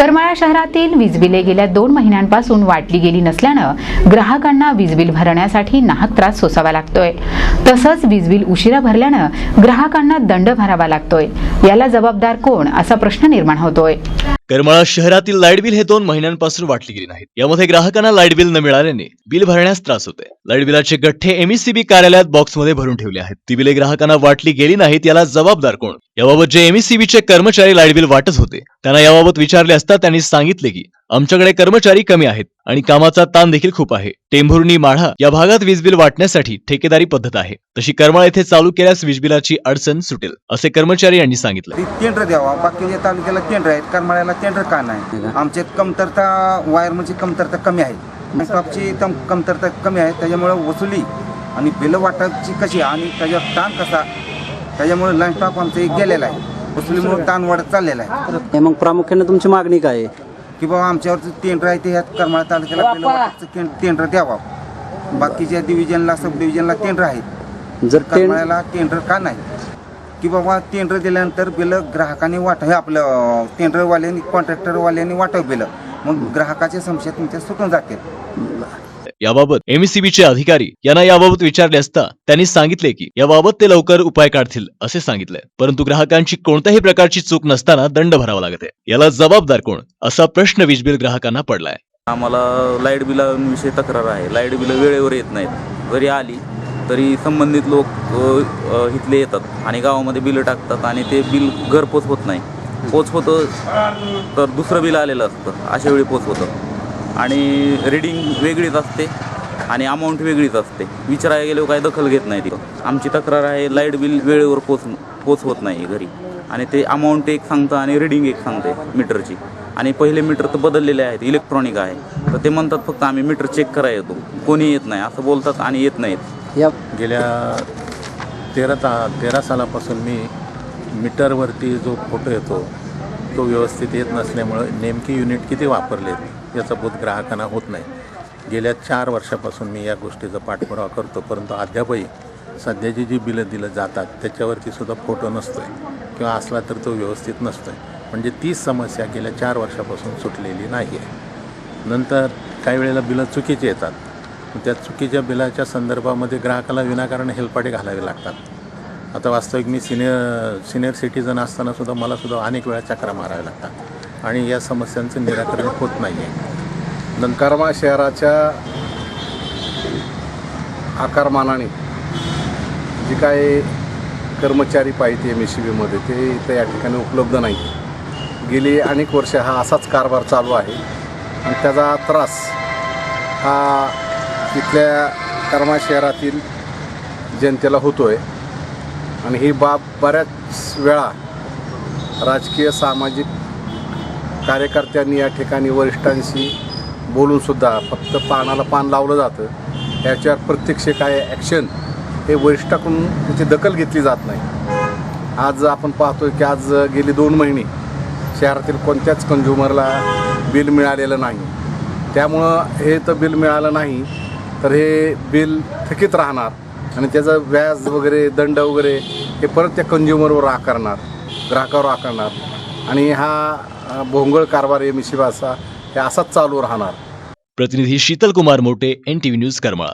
करमाळा शहरातील वीज बिले गेल्या दोन महिन्यांपासून वाटली गेली नसल्यानं ग्राहकांना वीज बिल भरण्यासाठी नाहक त्रास सोसावा लागतोय. तसंच वीज बिल उशिरा भरल्यानं ग्राहकांना दंड भरावा लागतोय. याला जबाबदार कोण असा प्रश्न निर्माण होतोय. करमाळा शहरातील लाइट बिल हे दोन महिन्यांपासून वाटली गेली नाहीत. यामध्ये ग्राहकांना लाइट बिल न मिळाल्याने बिल भरण्यास त्रास होते लाइट बिलाचे गठ्ठे एमईसीबी कार्यालयात बॉक्समध्ये भरून ठेवले आहेत. ती बिले ग्राहकांना वाटली गेली नाहीत याला जबाबदार कोण? याबाबत जे एमईसीबी चे कर्मचारी लाइट बिल वाटत होते. त्यांना याबाबत विचारले असता त्यांनी सांगितले की आमच्याकडे कर्मचारी कमी आहेत आणि कामाचा ताण देखील खूप आहे. टेंभुर्णी माढा या भागात वीज बिल वाटण्यासाठी ठेकेदारी पद्धत आहे. तशी करमाळा येथे चालू केल्यास वीज बिलाची अडचण सुटेल असे कर्मचारी यांनी सांगितलं. ती केंद्र द्यावा. बाकीच्या तालुक्याला केंद्र आहेत. करमाळ्याला केंद्र का नाही? आमच्यात कमतरता वायर म्हणजे कमतरता कमी आहे. कमतरता कमी आहे. त्याच्यामुळे वसुली आणि बिल वाटायची कशी आणि त्याच्यावर ताण कसा त्याच्यामुळे लाईन स्टॉप आमचं एक गेलेला आहे. वसुलीमुळे ताण वाढत चाललेला आहे. हे मग प्रामुख्याने तुमची मागणी काय आहे? की बाबा आमच्यावरचं केंद्र आहे ते ह्यात करमाळा तालुक्याला वाटायचं कें- केंद्र द्यावा. बाकीच्या डिव्हिजनला सब डिव्हिजनला केंद्र आहेत. जर करमाळ्याला टेंडर का नाही? की बाबा टेंडर दिल्यानंतर बिलं ग्राहकाने वाट हे आपलं टेंडरवाल्यांनी कॉन्ट्रॅक्टरवाल्यांनी वाटावं बिलं. मग ग्राहकाच्या संशय तुमच्या सुटून जातील. याबाबत एमईसीबी चे अधिकारी यांना याबाबत विचारले असता त्यांनी सांगितले की याबाबत ते लवकर उपाय काढतील असे सांगितले. परंतु ग्राहकांची कोणत्याही प्रकारची चूक नसताना दंड भरावा लागत आहे. याला जबाबदार कोण? असा प्रश्न वीजबिल ग्राहकांना पडलाय. आम्हाला लाइट बिलांविषयी तक्रार आहे. लाइट बिलं वेळेवर येत नाहीत. जरी आली तरी संबंधित लोक इथले येतात आणि गावामध्ये बिलं टाकतात आणि ते बिल घरपोच होत नाही. पोच होतं तर दुसरं बिल आलेलं असतं. अशा वेळी पोच होतं. आणि रिडिंग वेगळीच असते आणि अमाऊंट वेगळीच असते. विचारायला गेल्यावर काय दखल घेत नाही तिथं आमची तक्रार आहे लाइट बिल वेळेवर पोच पोच होत नाही घरी. आणि ते अमाऊंट एक सांगतं आणि रिडिंग एक सांगते मीटरची. आणि पहिले मीटर तर बदललेले आहेत इलेक्ट्रॉनिक आहे. तर ते म्हणतात फक्त आम्ही मीटर चेक करायला येतो. कोणी येत नाही असं बोलतात आणि येत नाहीत. या गेल्या तेरा ता तेरा सालापासून मी मीटरवरती जो फोटो येतो तो व्यवस्थित येत नसल्यामुळं नेमकी युनिट किती वापरलेत? याचा बोध ग्राहकांना होत नाही. गेल्या चार वर्षापासून मी या गोष्टीचा पाठपुरावा करतो परंतु अद्यापही सध्याची जी बिलं दिलं जातात त्याच्यावरती सुद्धा फोटो नसतो आहे किंवा असला तर तो व्यवस्थित नसतो आहे म्हणजे तीच समस्या गेल्या चार वर्षापासून सुटलेली नाही आहे. नंतर काही वेळेला बिलं चुकीची येतात. त्या चुकीच्या बिलाच्या संदर्भामध्ये ग्राहकाला विनाकारण हेलपाटे घालावे लागतात. आता वास्तविक मी सिनियर सिनियर सिटीजन असतानासुद्धा मलासुद्धा मला सुद्धा अनेक वेळा चक्रा माराव्या लागतात. आणि या समस्यांचं निराकरण होत नाही आहे नंदकर्मा शहराच्या आकारमानाने जे काय कर्मचारी पाहिजे एम एस सी बीमध्ये ते इथं या ठिकाणी उपलब्ध नाही. गेली अनेक वर्ष हा असाच कारभार चालू आहे. आणि त्याचा त्रास हा इथल्या कर्मा शहरातील जनतेला होतो आहे आणि ही बाब बऱ्याच वेळा राजकीय सामाजिक कार्यकर्त्यांनी या ठिकाणी वरिष्ठांशी बोलूनसुद्धा फक्त पानाला पान लावलं जातं. याच्यावर प्रत्यक्ष काय ॲक्शन हे वरिष्ठाकडून त्याची दखल घेतली जात नाही. आज आपण पाहतोय की आज गेली दोन महिने शहरातील कोणत्याच कंझ्युमरला बिल मिळालेलं नाही. त्यामुळं हे तर बिल मिळालं नाही तर हे बिल थकीत राहणार आणि त्याचं व्याज वगैरे दंड वगैरे हे परत त्या कंझ्युमरवर आकारणार ग्राहकावर आकारणार. आणि हा भोंगळ कारभार एम सी हे असाच चालू राहणार. प्रतिनिधी शीतल कुमार मोटे व्ही न्यूज करमाळा.